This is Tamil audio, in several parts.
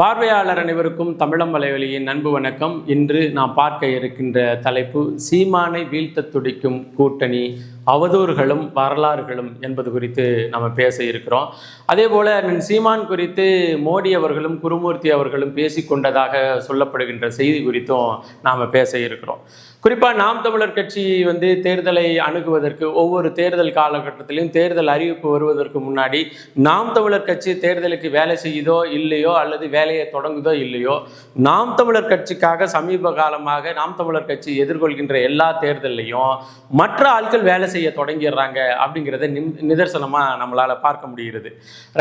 பார்வையாளர் அனைவருக்கும் தமிழம் வலைவலியின் அன்பு வணக்கம். இன்று நாம் பார்க்க இருக்கின்ற தலைப்பு சீமானை வீழ்த்த துடிக்கும் கூட்டணி அவதூறுகளும் வரலாறுகளும் என்பது குறித்து நம்ம பேச இருக்கிறோம். அதே போல சீமான் குறித்து மோடி அவர்களும் குருமூர்த்தி அவர்களும் பேசிக்கொண்டதாக சொல்லப்படுகின்ற செய்தி குறித்தும் நாம் பேச இருக்கிறோம். குறிப்பாக நாம் தமிழர் கட்சி வந்து தேர்தலை அணுகுவதற்கு ஒவ்வொரு தேர்தல் காலகட்டத்திலையும் தேர்தல் அறிவிப்பு வருவதற்கு முன்னாடி நாம் தமிழர் கட்சி தேர்தலுக்கு வேலை செய்யுதோ இல்லையோ அல்லது வேலையை தொடங்குதோ இல்லையோ நாம் தமிழர் கட்சிக்காக சமீப காலமாக நாம் தமிழர் கட்சி எதிர்கொள்கின்ற எல்லா தேர்தல்லையும் மற்ற ஆட்கள் வேலை செய்ய தொடங்கிடுறாங்க அப்படிங்கிறத நிம் நிதர்சனமாக நம்மளால் பார்க்க முடிகிறது.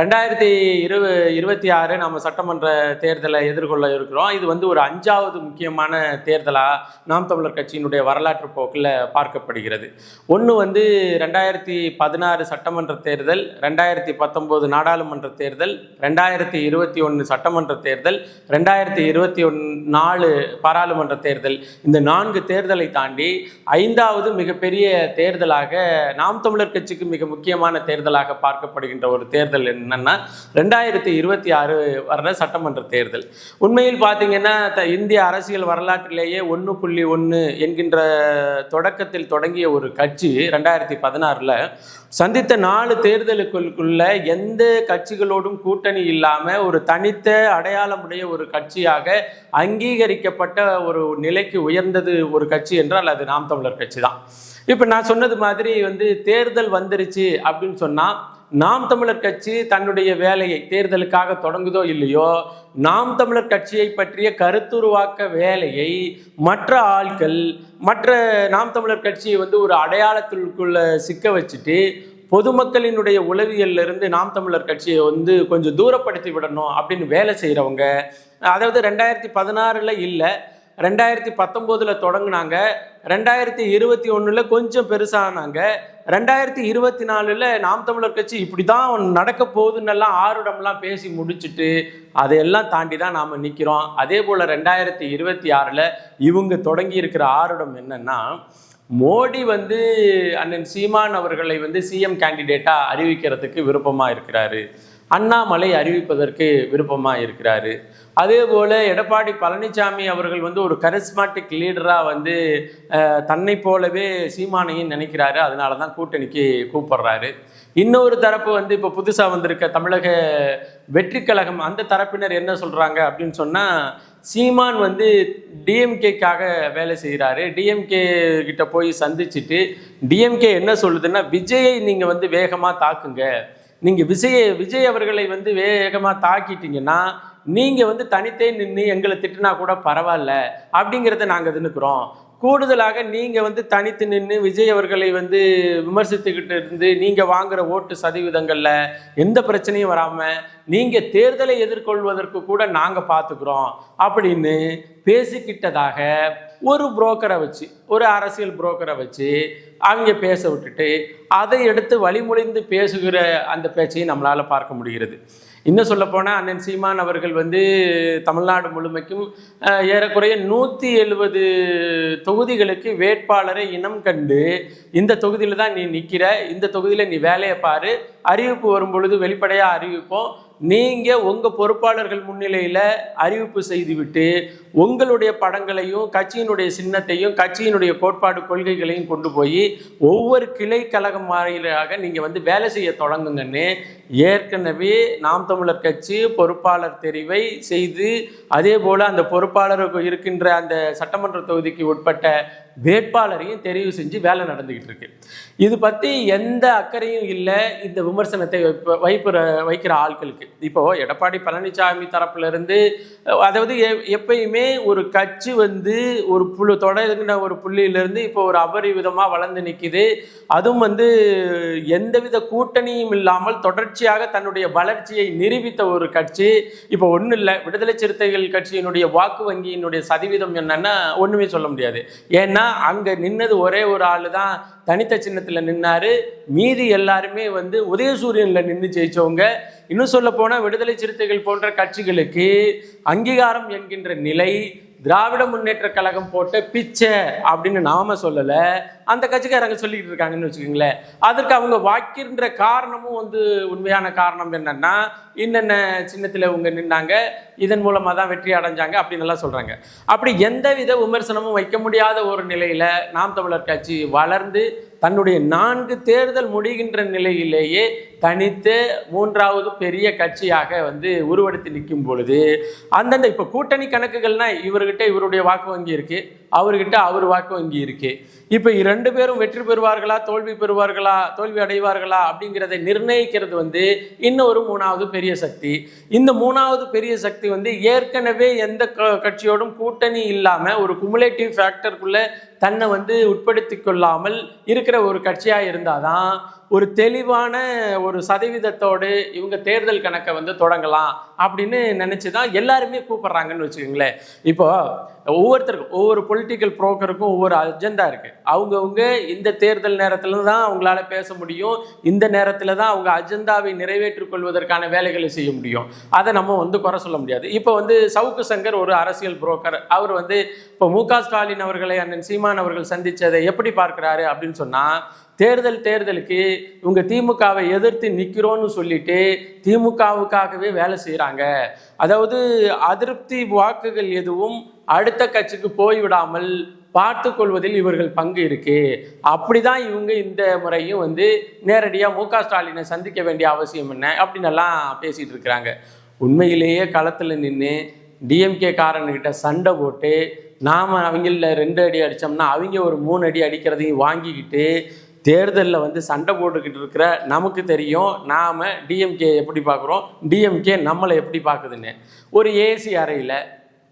ரெண்டாயிரத்தி இரு இருபத்தி ஆறு நம்ம சட்டமன்ற தேர்தலை எதிர்கொள்ள இருக்கிறோம். இது வந்து ஒரு அஞ்சாவது முக்கியமான தேர்தலாக நாம் தமிழர் கட்சியினுடைய வரலாற்று போக்கில் பார்க்கப்படுகிறது. ஒன்று வந்து ரெண்டாயிரத்தி பதினாறு சட்டமன்ற தேர்தல் ரெண்டாயிரத்தி பத்தொம்போது நாடாளுமன்ற தேர்தல் ரெண்டாயிரத்தி இருபத்தி ஒன்று சட்டமன்ற தேர்தல் ரெண்டாயிரத்தி இருபத்தி ஒன் நாலு பாராளுமன்ற தேர்தல். இந்த நான்கு தேர்தலை தாண்டி ஐந்தாவது மிகப்பெரிய தேர்தலாக நாம் தமிழர் கட்சிக்கு மிக முக்கியமான தேர்தலாக பார்க்கப்படுகின்ற ஒரு தேர்தல் என்னன்னா ரெண்டாயிரத்தி இருபத்தி ஆறு வர்ற சட்டமன்ற தேர்தல். உண்மையில் பார்த்தீங்கன்னா த- இந்திய அரசியல் வரலாற்றிலேயே ஒன்று புள்ளி ஒன்று என்கின்ற தொடக்கத்தில் தொடங்கிய ஒரு கட்சி ரெண்டாயிரத்தி பதினாறில் சந்தித்த நாலு தேர்தலுக்குள்ள எந்த கட்சிகளோடும் கூட்டணி இல்லாமல் ஒரு தனித்த அடையாளமுடைய ஒரு கட்சியாக அங்கீகரிக்கப்பட்ட ஒரு நிலைக்கு உயர்ந்தது ஒரு கட்சி என்றால் அது நாம் தமிழர் கட்சி தான் இப்போ நான் சொன்னது மாதிரி வந்து தேர்தல் வந்துருச்சு அப்படின்னு சொன்னால் நாம் தமிழர் கட்சி தன்னுடைய வேலையை தேர்தலுக்காக தொடங்குதோ இல்லையோ நாம் தமிழர் கட்சியை பற்றிய கருத்துருவாக்க வேலையை மற்ற ஆட்கள் மற்ற நாம் தமிழர் கட்சியை வந்து ஒரு அடையாளத்திற்குள்ள சிக்க வச்சுட்டு பொதுமக்களினுடைய உளவியல்லிருந்து நாம் தமிழர் கட்சியை வந்து கொஞ்சம் தூரப்படுத்தி விடணும் அப்படின்னு வேலை செய்கிறவங்க அதாவது ரெண்டாயிரத்தி பதினாறில் இல்லை ரெண்டாயிரத்தி பத்தொம்போதில் தொடங்கினாங்க. ரெண்டாயிரத்தி இருபத்தி ஒன்றில் கொஞ்சம் பெருசானாங்க. ரெண்டாயிரத்தி இருபத்தி நாலில் நாம் தமிழர் கட்சி இப்படி தான் நடக்க போகுதுன்னெல்லாம் ஆருடம்லாம் பேசி முடிச்சுட்டு அதையெல்லாம் தாண்டி தான் நாம் நிற்கிறோம் அதே போல் ரெண்டாயிரத்தி இருபத்தி ஆறில் இவங்க தொடங்கி இருக்கிற ஆருடம் என்னென்னா மோடி வந்து அண்ணன் சீமான் அவர்களை வந்து சிஎம் கேண்டிடேட்டாக அறிவிக்கிறதுக்கு விருப்பமாக இருக்கிறாரு. அண்ணாமலை அறிவிப்பதற்கு விருப்பமாக இருக்கிறாரு. அதே போல் எடப்பாடி பழனிசாமி அவர்கள் வந்து ஒரு கரிஸ்மாட்டிக் லீடராக வந்து தன்னை போலவே சீமானையும் நினைக்கிறாரு. அதனால தான் கூட்டணிக்கு கூப்பிடுறாரு. இன்னொரு தரப்பு வந்து இப்போ புதுசாக வந்திருக்க தமிழக வெற்றி கழகம் அந்த தரப்பினர் என்ன சொல்கிறாங்க அப்படின்னு சொன்னால் சீமான் வந்து டிஎம்கேக்காக வேலை செய்கிறாரு டிஎம்கே கிட்ட போய் சந்திச்சுட்டு டிஎம்கே என்ன சொல்லுதுன்னா விஜயை நீங்கள் வந்து வேகமாக தாக்குங்க. நீங்கள் விஜய விஜய் அவர்களை வந்து வேகமாக தாக்கிட்டீங்கன்னா நீங்கள் வந்து தனித்தே நின்று எங்களை திட்டினா கூட பரவாயில்ல அப்படிங்கிறத நாங்கள் தின்னுக்கிறோம். கூடுதலாக நீங்கள் வந்து தனித்து நின்று விஜய் அவர்களை வந்து விமர்சித்துக்கிட்டு இருந்து நீங்கள் வாங்குகிற ஓட்டு சதவீதங்களில் எந்த பிரச்சனையும் வராமல் நீங்கள் தேர்தலை எதிர்கொள்வதற்கு கூட நாங்கள் பார்த்துக்குறோம் அப்படின்னு பேசிக்கிட்டதாக ஒரு புரோக்கரை வச்சு ஒரு அரசியல் புரோக்கரை வச்சு அவங்க பேச விட்டுட்டு அதை எடுத்து வழிமொழிந்து பேசுகிற அந்த பேச்சையும் நம்மளால் பார்க்க முடிகிறது. இன்னும் சொல்லப்போனால் அண்ணன் சீமான் அவர்கள் வந்து தமிழ்நாடு முழுமைக்கும் ஏறக்குறைய நூற்றி எழுபது தொகுதிகளுக்கு வேட்பாளரை இனம் கண்டு இந்த தொகுதியில் தான் நீ நிற்கிற இந்த தொகுதியில் நீ வேலையை பாரு அறிவிப்பு வரும் பொழுது வெளிப்படையாக அறிவிப்போம் நீங்கள் உங்கள் பொறுப்பாளர்கள் முன்னிலையில் அறிவிப்பு செய்துவிட்டு உங்களுடைய படங்களையும் கட்சியினுடைய சின்னத்தையும் கட்சியினுடைய கோட்பாடு கொள்கைகளையும் கொண்டு போய் ஒவ்வொரு கிளை கழகம் வாயிலாக நீங்கள் வந்து வேலை செய்ய தொடங்குங்கன்னு ஏற்கனவே நாம் தமிழர் கட்சி பொறுப்பாளர் தெரிவை செய்து அதே போல் அந்த பொறுப்பாளருக்கு இருக்கின்ற அந்த சட்டமன்ற தொகுதிக்கு உட்பட்ட வேட்பாளரையும் தெரிவு செஞ்சு வேலை நடந்துக்கிட்டு இருக்கு. இது பற்றி எந்த அக்கறையும் இல்லை. இந்த விமர்சனத்தை வைப்ப வைப்புற வைக்கிற ஆட்களுக்கு. இப்போ எடப்பாடி பழனிசாமி தரப்புலேருந்து அதாவது எ- எப்பயுமே ஒரு கட்சி வந்து ஒரு புழு தொடங்கின ஒரு புள்ளியிலிருந்து இப்போ ஒரு அபரிவிதமாக வளர்ந்து நிற்கிது அதுவும் வந்து எந்தவித கூட்டணியும் இல்லாமல் தொடர்ச்சியாக தன்னுடைய வளர்ச்சியை நிரூபித்த ஒரு கட்சி. இப்போ ஒன்றும் இல்லை. விடுதலை சிறுத்தைகள் கட்சியினுடைய வாக்கு வங்கியினுடைய சதவீதம் என்னன்னா ஒன்றுமே சொல்ல முடியாது. ஏன்னா அங்கே நின்னது ஒரே ஒரு ஆள் தான் தனித்த சின்னத்தில் நின்னாரு. மீதி எல்லாருமே வந்து உதயசூரியனில் நின்று ஜெயிச்சவங்க. இன்னும் சொல்ல போனால் விடுதலை சிறுத்தைகள் போன்ற கட்சிகளுக்கு அங்கீகாரம் என்கின்ற நிலை திராவிட முன்னேற்ற கழகம் போட்ட பிச்சை அப்படின்னு நாம சொல்லலை. அந்த கட்சிக்காரங்க சொல்லிட்டு இருக்காங்கன்னு வச்சுக்கோங்களேன். அதற்கு அவங்க வாக்கின்ற காரணமும் வந்து உண்மையான காரணம் என்னன்னா இன்னென்ன சின்னத்தில் இவங்க நின்னாங்க இதன் மூலமாக தான் வெற்றி அடைஞ்சாங்க அப்படின்னு எல்லாம் சொல்கிறாங்க அப்படி எந்தவித விமர்சனமும் வைக்க முடியாத ஒரு நிலையில் நாம் தமிழர் கட்சி வளர்ந்து தன்னுடைய நான்கு தேர்தல் முடிகின்ற நிலையிலேயே தனித்து மூன்றாவது பெரிய கட்சியாக வந்து உருவெடுத்து நிற்கும் பொழுது அந்தந்த இப்போ கூட்டணி கணக்குகள்னால் இவர்கிட்ட இவருடைய வாக்கு வங்கி இருக்கு அவர்கிட்ட அவர் வாக்கு வங்கி இருக்குது இப்போ இரண்டு ரெண்டு பேரும் வெற்றி பெறுவார்களா தோல்வி பெறுவார்களா தோல்வி அடைவார்களா அப்படிங்கிறதை நிர்ணயிக்கிறது வந்து இன்னொரு மூணாவது பெரிய சக்தி. இந்த மூணாவது பெரிய சக்தி வந்து ஏற்கனவே எந்த க- கட்சியோடும் கூட்டணி இல்லாமல் ஒரு குமுலேட்டிவ் ஃபேக்டருக்குள்ளே தன்னை வந்து உட்படுத்தி கொள்ளாமல் இருக்கிற ஒரு கட்சியாக இருந்தால் தான் ஒரு தெளிவான ஒரு சதவீதத்தோடு இவங்க தேர்தல் கணக்கை வந்து தொடங்கலாம். அப்படின்னு நினச்சி தான் எல்லாருமே கூப்பிட்றாங்கன்னு வச்சுக்கோங்களேன். இப்போ ஒவ்வொருத்தருக்கும் ஒவ்வொரு பொலிட்டிக்கல் ப்ரோக்கருக்கும் ஒவ்வொரு அஜெண்டா இருக்குது அவங்கவுங்க இந்த தேர்தல் நேரத்தில் தான் அவங்களால பேச முடியும். இந்த நேரத்தில் தான் அவங்க அஜெண்டாவை நிறைவேற்றிக் கொள்வதற்கான வேலைகளை செய்ய முடியும். அதை நம்ம வந்து குறை சொல்ல முடியாது. இப்போ வந்து சவுக்கு சங்கர் ஒரு அரசியல் புரோக்கர் அவர் வந்து இப்போ மு க ஸ்டாலின் அவர்களை அண்ணன் சீமான் அவர்கள் சந்தித்ததை எப்படி பார்க்குறாரு அப்படின்னு சொன்னால் தேர்தல் தேர்தலுக்கு இவங்க திமுகவை எதிர்த்து நிற்கிறோன்னு சொல்லிட்டு திமுகவுக்காகவே வேலை செய்கிறாங்க அதாவது அதிருப்தி வாக்குகள் எதுவும் அடுத்த கட்சிக்கு போய்விடாமல் பார்த்து கொள்வதில் இவர்கள் பங்கு இருக்கு. அப்படிதான் இவங்க இந்த முறையும் வந்து நேரடியாக மு க ஸ்டாலினை சந்திக்க வேண்டிய அவசியம் என்ன அப்படின்னு எல்லாம் பேசிட்டு இருக்கிறாங்க. உண்மையிலேயே களத்தில் நின்று டிஎம்கே காரன்கிட்ட சண்டை போட்டு நாம் அவங்கள ரெண்டு அடி அடித்தோம்னா அவங்க ஒரு மூணு அடி அடிக்கிறதையும் வாங்கிக்கிட்டு தேர்தலில் வந்து சண்டை போட்டுக்கிட்டு இருக்கிற நமக்கு தெரியும் நாம் டிஎம்கே எப்படி பார்க்குறோம் டிஎம்கே நம்மளை எப்படி பார்க்குதுன்னு ஒரு ஏசி அறையில்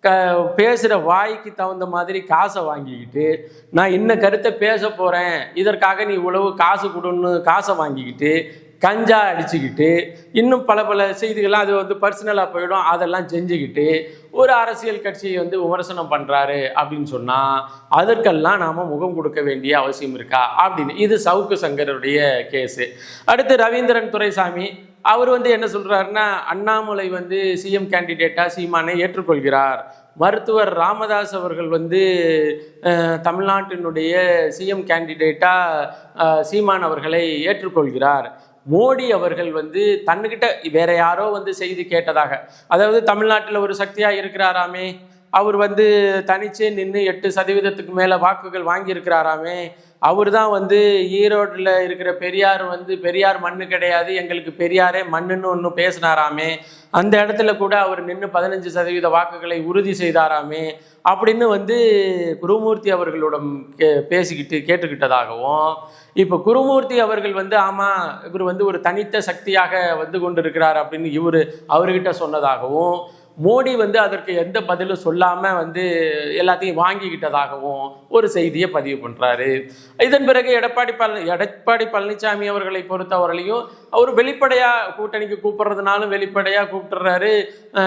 க பேசுகிற வாய்க்கு தகுந்த மாதிரி காசை வாங்கிக்கிட்டு நான் இன்ன கருத்தை பேச போகிறேன் இதற்காக நீ இவ்வளவு காசு கொடுன்னு காசை வாங்கிக்கிட்டு கஞ்சா அடிச்சுக்கிட்டு இன்னும் பல பல செய்திகள்லாம் அது வந்து பர்சனலாக போயிடும். அதெல்லாம் செஞ்சுக்கிட்டு ஒரு அரசியல் கட்சியை வந்து விமர்சனம் பண்ணுறாரு அப்படின்னு சொன்னால் அதற்கெல்லாம் நாம் முகம் கொடுக்க வேண்டிய அவசியம் இருக்கா அப்படின்னு. இது சவுக்கு சங்கருடைய கேஸு அடுத்து ரவீந்திரன் துரைசாமி அவர் வந்து என்ன சொல்கிறாருன்னா அண்ணாமலை வந்து சிஎம் கேண்டிடேட்டாக சீமானை ஏற்றுக்கொள்கிறார். மருத்துவர் ராமதாஸ் அவர்கள் வந்து தமிழ்நாட்டினுடைய சிஎம் கேண்டிடேட்டாக சீமான் அவர்களை ஏற்றுக்கொள்கிறார். மோடி அவர்கள் வந்து தன்னுக்கிட்ட வேற யாரோ வந்து செய்தி கேட்டதாக. அதாவது தமிழ்நாட்டில் ஒரு சக்தியாக இருக்கிறாராமே. அவர் வந்து தனிச்சே நின்று எட்டு சதவீதத்துக்கு மேலே வாக்குகள் வாங்கியிருக்கிறாராமே. அவர் தான் வந்து ஈரோட்டில் இருக்கிற பெரியார் வந்து பெரியார் மண்ணு கிடையாது எங்களுக்கு பெரியாரே மண்ணுன்னு ஒன்று பேசினாராமே. அந்த இடத்துல கூட அவர் நின்று பதினஞ்சு சதவீத வாக்குகளை உறுதி செய்தாராமே. அப்படின்னு வந்து குருமூர்த்தி அவர்களிடம் கே பேசிக்கிட்டு கேட்டுக்கிட்டதாகவும் இப்போ குருமூர்த்தி அவர்கள் வந்து ஆமாம் இவர் வந்து ஒரு தனித்த சக்தியாக வந்து கொண்டிருக்கிறார் அப்படின்னு இவர் அவர்கிட்ட சொன்னதாகவும் மோடி வந்து அதற்கு எந்த பதிலும் சொல்லாமல் வந்து எல்லாத்தையும் வாங்கிக்கிட்டதாகவும் ஒரு செய்தியை பதிவு பண்ணுறாரு இதன் பிறகு எடப்பாடி பழனி எடப்பாடி பழனிசாமி அவர்களை பொறுத்தவரையிலையும் அவர் வெளிப்படையாக கூட்டணிக்கு கூப்பிட்றதுனாலும் வெளிப்படையாக கூப்பிட்டுறாரு.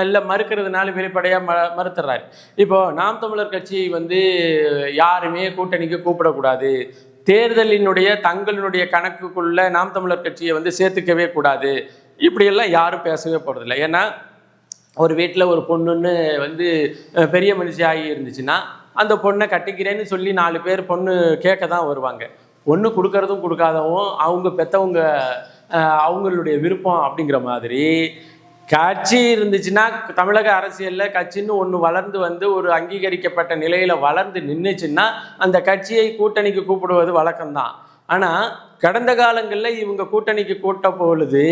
இல்லை மறுக்கிறதுனாலும் வெளிப்படையாக ம மறுத்துறாரு. இப்போது நாம் தமிழர் கட்சி வந்து யாருமே கூட்டணிக்கு கூப்பிடக்கூடாது. தேர்தலினுடைய தங்களினுடைய கணக்குக்குள்ளே நாம் தமிழர் கட்சியை வந்து சேர்த்துக்கவே கூடாது. இப்படியெல்லாம் யாரும் பேசவே போகிறதில்ல ஏன்னா ஒரு வீட்டில் ஒரு பொண்ணுன்னு வந்து பெரிய மனுஷியாகி இருந்துச்சுன்னா அந்த பொண்ணை கட்டிக்கிறேன்னு சொல்லி நாலு பேர் பொண்ணு கேட்க தான் வருவாங்க. பொண்ணு கொடுக்கறதும் கொடுக்காதவும் அவங்க பெற்றவங்க அவங்களுடைய விருப்பம் அப்படிங்கிற மாதிரி கட்சி இருந்துச்சுன்னா தமிழக அரசியலில் கட்சின்னு ஒன்று வளர்ந்து வந்து ஒரு அங்கீகரிக்கப்பட்ட நிலையில் வளர்ந்து நின்றுச்சுன்னா அந்த கட்சியை கூட்டணிக்கு கூப்பிடுவது வழக்கம்தான். ஆனால் கடந்த காலங்களில் இவங்க கூட்டணிக்கு கூட்ட பொழுது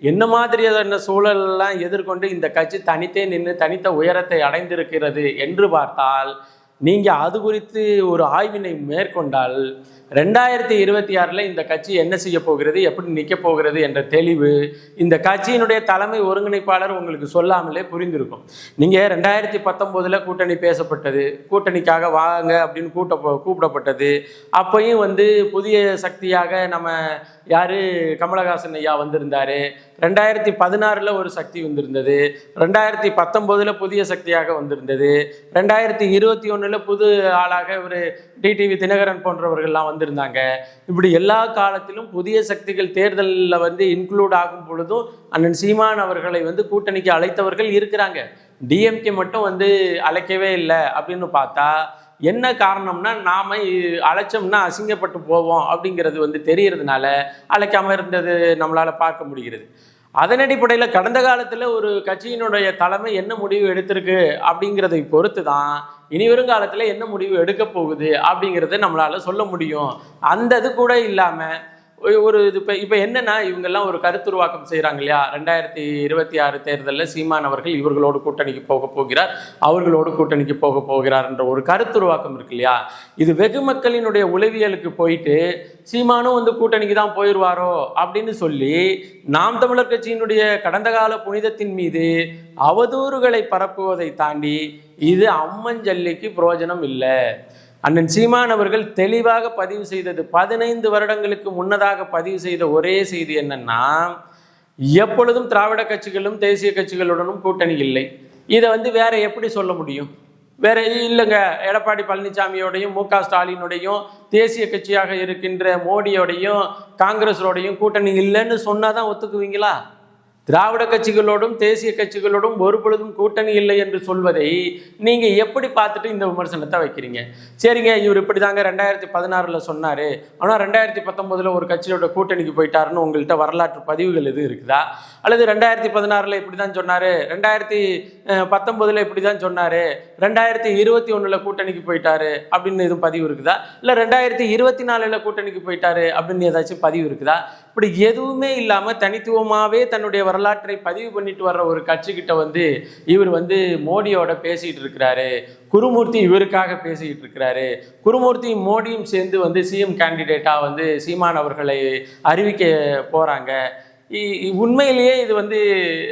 என்ன மாதிரியான சூழலெல்லாம் எதிர்கொண்டு இந்த கட்சி தனித்தே நின்று தனித்த உயரத்தை அடைந்திருக்கிறது என்று பார்த்தால் நீங்கள் அது குறித்து ஒரு ஆய்வினை மேற்கொண்டால் ரெண்டாயிரத்தி இருபத்தி ஆறில் இந்த கட்சி என்ன செய்ய போகிறது எப்படி நிற்க போகிறது என்ற தெளிவு இந்த கட்சியினுடைய தலைமை ஒருங்கிணைப்பாளர் உங்களுக்கு சொல்லாமலே புரிந்திருக்கும். நீங்கள் ரெண்டாயிரத்தி பத்தொம்போதில் கூட்டணி பேசப்பட்டது கூட்டணிக்காக வாங்க அப்படின்னு கூட்ட கூப்பிடப்பட்டது. அப்பையும் வந்து புதிய சக்தியாக நம்ம யார்? கமலஹாசன் ஐயா வந்திருந்தார். ரெண்டாயிரத்தி பதினாறில் ஒரு சக்தி வந்திருந்தது. ரெண்டாயிரத்தி பத்தொம்போதில் புதிய சக்தியாக வந்திருந்தது. ரெண்டாயிரத்தி இருபத்தி ஒன்றில் புது ஆளாக ஒரு டிடிவி தினகரன் போன்றவர்கள்லாம் வந்திருந்தாங்க. இப்படி எல்லா காலத்திலும் புதிய சக்திகள் தேர்தலில் வந்து இன்க்ளூட் ஆகும் பொழுதும் அண்ணன் சீமான் அவர்களை வந்து கூட்டணிக்கு அழைத்தவர்கள் இருக்கிறாங்க. டிஎம்கே மட்டும் வந்து அழைக்கவே இல்லை அப்படின்னு பார்த்தா என்ன காரணம்னா நாம் இ- அழைச்சோம்னா அசிங்கப்பட்டு போவோம் அப்படிங்கிறது வந்து தெரியறதுனால அழைக்காமல் இருந்தது நம்மளால் பார்க்க முடிகிறது. அதன் அடிப்படையில் கடந்த காலத்தில் ஒரு கட்சியினுடைய தலைமை என்ன முடிவு எடுத்திருக்கு அப்படிங்கிறதை பொறுத்து தான் இனி வருங்காலத்தில் என்ன முடிவு எடுக்க போகுது அப்படிங்கிறத நம்மளால சொல்ல முடியும். அந்த இது கூட இல்லாமல் ஒரு இது இப்போ இப்போ என்னென்னா இவங்கெல்லாம் ஒரு கருத்துருவாக்கம் செய்கிறாங்க இல்லையா ரெண்டாயிரத்தி இருபத்தி ஆறு தேர்தலில் சீமான் அவர்கள் இவர்களோடு கூட்டணிக்கு போக போகிறார் அவர்களோடு கூட்டணிக்கு போக போகிறார் என்ற ஒரு கருத்துருவாக்கம் இருக்கு இல்லையா இது வெகு மக்களினுடைய உளவியலுக்கு போயிட்டு சீமானும் வந்து கூட்டணிக்கு தான் போயிடுவாரோ அப்படின்னு சொல்லி நாம் தமிழர் கட்சியினுடைய கடந்த கால புனிதத்தின் மீது அவதூறுகளை பரப்புவதை தாண்டி இது அம்மஞ்சல்லிக்கு பிரயோஜனம் இல்லை. அண்ணன் சீமான் அவர்கள் தெளிவாக பதிவு செய்தது பதினைந்து வருடங்களுக்கு முன்னதாக பதிவு செய்த ஒரே செய்தி என்னன்னா எப்பொழுதும் திராவிட கட்சிகளும் தேசிய கட்சிகளுடனும் கூட்டணி இல்லை. இதை வந்து வேற எப்படி சொல்ல முடியும்? வேற இல்லைங்க. எடப்பாடி பழனிசாமியோடையும் மு க ஸ்டாலினுடையும் தேசிய கட்சியாக இருக்கின்ற மோடியோடையும் காங்கிரஸோடையும் கூட்டணி இல்லைன்னு சொன்னாதான் ஒத்துக்குவீங்களா? திராவிட கட்சிகளோடும் தேசிய கட்சிகளோடும் ஒரு பொழுதும் கூட்டணி இல்லை என்று சொல்வதை நீங்கள் எப்படி பார்த்துட்டு இந்த விமர்சனத்தை வைக்கிறீங்க? சரிங்க இவர் இப்படிதாங்க ரெண்டாயிரத்தி பதினாறில் சொன்னார். ஆனால் ரெண்டாயிரத்தி பத்தொம்போதில் ஒரு கட்சியோட கூட்டணிக்கு போயிட்டாருன்னு உங்கள்கிட்ட வரலாற்று பதிவுகள் எதுவும் இருக்குதா? அல்லது ரெண்டாயிரத்தி பதினாறுல இப்படிதான் சொன்னார். ரெண்டாயிரத்தி பத்தொம்போதில் இப்படி இப்படிதான் சொன்னார். ரெண்டாயிரத்தி இருபத்தி ஒன்றில் கூட்டணிக்கு போயிட்டாரு அப்படின்னு எதுவும் பதிவு இருக்குதா? இல்லை ரெண்டாயிரத்தி இருபத்தி நாலில் கூட்டணிக்கு போயிட்டாரு அப்படின்னு ஏதாச்சும் பதிவு இருக்குதா? இப்படி எதுவுமே இல்லாமல் தனித்துவமாகவே தன்னுடைய வரலாற்றை பதிவு பண்ணிட்டு வர்ற ஒரு கட்சிக்கிட்ட வந்து இவர் வந்து மோடியோட பேசிகிட்டு இருக்கிறாரு. குருமூர்த்தி இவருக்காக பேசிக்கிட்டு இருக்கிறாரு. குருமூர்த்தி மோடியும் சேர்ந்து வந்து சிஎம் கேண்டிடேட்டா வந்து சீமான் அவர்களை அறிவிக்க போறாங்க. இ- இ- உண்மையிலேயே இது வந்து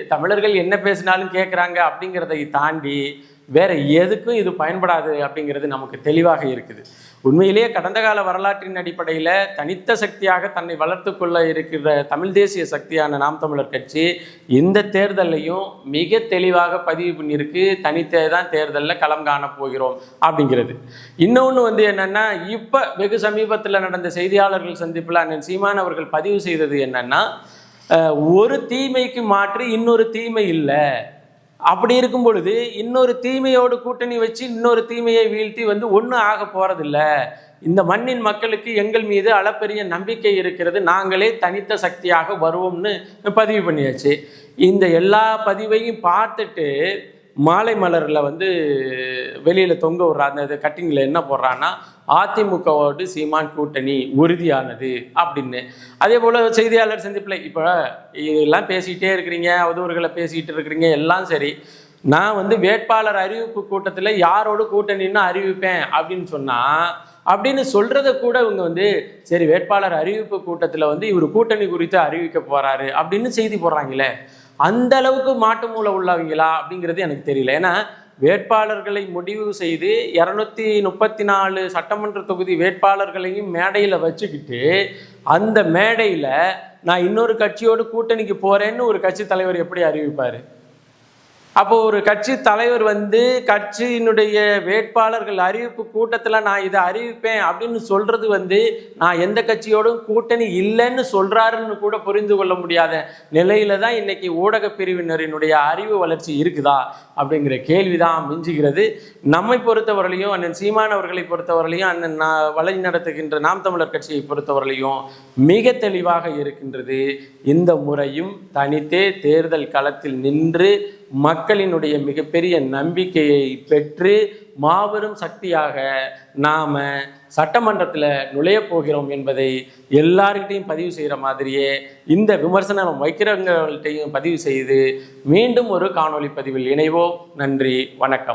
தமிழர்கள் என்ன பேசினாலும் கேட்குறாங்க அப்படிங்கிறதை தாண்டி வேற எதுக்கும் இது பயன்படாது அப்படிங்கிறது நமக்கு தெளிவாக இருக்குது. உண்மையிலேயே கடந்த கால வரலாற்றின் அடிப்படையில் தனித்த சக்தியாக தன்னை வளர்த்து கொள்ள இருக்கிற தமிழ் தேசிய சக்தியான நாம் தமிழர் கட்சி இந்த தேர்தலையும் மிக தெளிவாக பதிவு பண்ணியிருக்கு. தனித்தே தான் தேர்தலில் களம் காண போகிறோம் அப்படிங்கிறது. இன்னொன்று வந்து என்னென்னா இப்போ வெகு சமீபத்தில் நடந்த செய்தியாளர்கள் சந்திப்பில் அண்ணன் சீமான் அவர்கள் பதிவு செய்தது என்னென்னா ஒரு தீமைக்கு மாற்று இன்னொரு தீமை இல்லை. அப்படி இருக்கும் பொழுது இன்னொரு தீமையோடு கூட்டணி வச்சு இன்னொரு தீமையை வீழ்த்தி வந்து ஒன்றும் ஆக போகிறதில்ல இந்த மண்ணின் மக்களுக்கு எங்கள் மீது அளப்பெரிய நம்பிக்கை இருக்கிறது. நாங்களே தனித்த சக்தியாக வருவோம்னு பதிவு பண்ணியாச்சு. இந்த எல்லா பதிவையும் பார்த்துட்டு மாலை மலரில் வந்து வெளியில் தொங்க விடுறா அந்த கட்டிங்கில் என்ன போடுறான்னா அதிமுகவோடு சீமான் கூட்டணி உறுதியானது அப்படின்னு. அதே போல் செய்தியாளர் சந்திப்பில் இப்போ இதெல்லாம் பேசிக்கிட்டே இருக்கிறீங்க அவதூறுகளை பேசிக்கிட்டு இருக்கிறீங்க எல்லாம் சரி. நான் வந்து வேட்பாளர் அறிவிப்பு கூட்டத்தில் யாரோடு கூட்டணின்னு அறிவிப்பேன் அப்படின்னு சொன்னால் அப்படின்னு சொல்கிறத கூட இவங்க வந்து சரி வேட்பாளர் அறிவிப்பு கூட்டத்தில் வந்து இவர் கூட்டணி குறித்து அறிவிக்க போகிறாரு அப்படின்னு செய்தி போடுறாங்களே. அந்த அளவுக்கு மாட்டு மூளை உள்ளவங்களா அப்படிங்கிறது எனக்கு தெரியல. ஏன்னா வேட்பாளர்களை முடிவு செய்து இரநூத்தி முப்பத்தி நாலு சட்டமன்ற தொகுதி வேட்பாளர்களையும் மேடையில் வச்சுக்கிட்டு அந்த மேடையில் நான் இன்னொரு கட்சியோடு கூட்டணிக்கு போகிறேன்னு ஒரு கட்சி தலைவர் எப்படி அறிவிப்பார்? அப்போ ஒரு கட்சி தலைவர் வந்து கட்சியினுடைய வேட்பாளர்கள் அறிவிப்பு கூட்டத்தில் நான் இதை அறிவிப்பேன் அப்படின்னு சொல்றது வந்து நான் எந்த கட்சியோடும் கூட்டணி இல்லைன்னு சொல்றாருன்னு கூட புரிந்து கொள்ள முடியாத நிலையில தான் இன்னைக்கு ஊடக பிரிவினரினுடைய அறிவு வளர்ச்சி இருக்குதா அப்படிங்கிற கேள்விதான் மிஞ்சுகிறது. நம்மை பொறுத்தவரையிலையும் அண்ணன் சீமான் அவர்களை பொறுத்தவரையிலையும் அண்ணன் நான் வழி நடத்துகின்ற நாம் தமிழர் கட்சியை பொறுத்தவரையிலையும் மிக தெளிவாக இருக்கின்றது. இந்த முறையும் தனித்தே தேர்தல் களத்தில் நின்று மக்களினுடைய மிகப்பெரிய நம்பிக்கையை பெற்று மாபெரும் சக்தியாக நாம் சட்டமன்றத்தில் நுழையப் போகிறோம் என்பதை எல்லார்கிட்டையும் பதிவு செய்கிற மாதிரியே இந்த விமர்சனம் வைக்கிறவங்கள்ட்டையும் பதிவு செய்து மீண்டும் ஒரு காணொளி பதிவில் இணைவோம். நன்றி வணக்கம்.